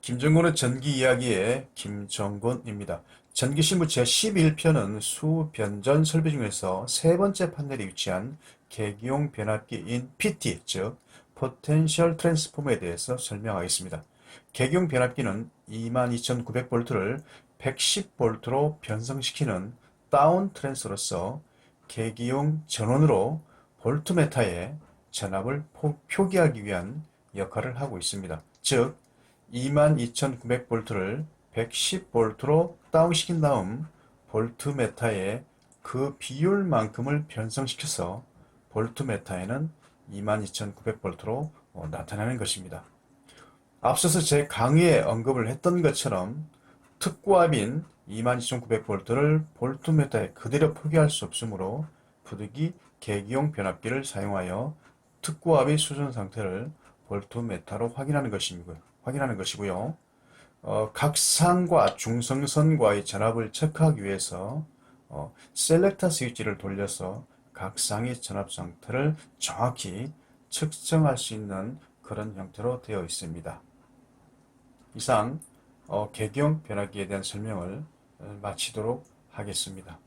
김정곤의 전기 이야기의 김정곤입니다. 전기신문 제11편은 수변전 설비 중에서 세 번째 판넬에 위치한 계기용 변압기인 PT, 즉 포텐셜 트랜스포머에 대해서 설명하겠습니다. 계기용 변압기는 22,900V를 110V로 변성시키는 다운 트랜스로서 계기용 전원으로 볼트메타에 전압을 포- 표기하기 위한 역할을 하고 있습니다. 즉 22,900V를 110V로 다운시킨 다음 볼트메타에 그 비율만큼을 변성시켜서 볼트메타에는 22,900V로 나타나는 것입니다. 앞서서 제 강의에 언급을 했던 것처럼 특고압인 22,900V를 볼트메타에 그대로 포기할 수 없으므로 부득이 계기용 변압기를 사용하여 특고압의 수준 상태를 볼트메타로 확인하는 것이고요. 확인하는 것이고요. 어, 각상과 중성선과의 전압을 체크하기 위해서 어, 셀렉터 스위치를 돌려서 각상의 전압 상태를 정확히 측정할 수 있는 그런 형태로 되어 있습니다. 이상 어, 개경 변압기에 대한 설명을 어, 마치도록 하겠습니다.